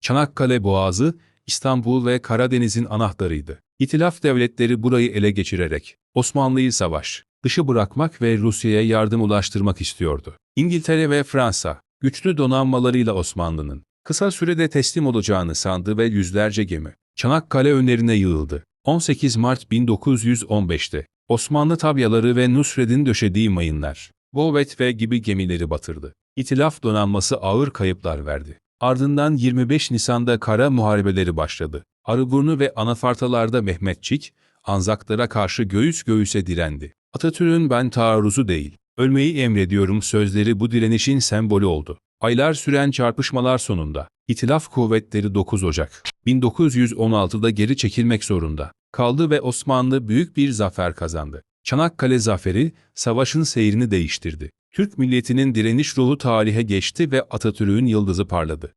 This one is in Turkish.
Çanakkale Boğazı, İstanbul ve Karadeniz'in anahtarıydı. İtilaf devletleri burayı ele geçirerek Osmanlı'yı savaş, dışı bırakmak ve Rusya'ya yardım ulaştırmak istiyordu. İngiltere ve Fransa, güçlü donanmalarıyla Osmanlı'nın kısa sürede teslim olacağını sandı ve yüzlerce gemi Çanakkale önlerine yığıldı. 18 Mart 1915'te Osmanlı tabyaları ve Nusret'in döşediği mayınlar, Volvet ve gibi gemileri batırdı. İtilaf donanması ağır kayıplar verdi. Ardından 25 Nisan'da kara muharebeleri başladı. Arıburnu ve Anafartalar'da Mehmetçik, Anzaklara karşı göğüs göğüse direndi. Atatürk'ün ben taarruzu değil, ölmeyi emrediyorum sözleri bu direnişin sembolü oldu. Aylar süren çarpışmalar sonunda, İtilaf kuvvetleri 9 Ocak 1916'da geri çekilmek zorunda kaldı ve Osmanlı büyük bir zafer kazandı. Çanakkale zaferi, savaşın seyrini değiştirdi. Türk milletinin direniş ruhu tarihe geçti ve Atatürk'ün yıldızı parladı.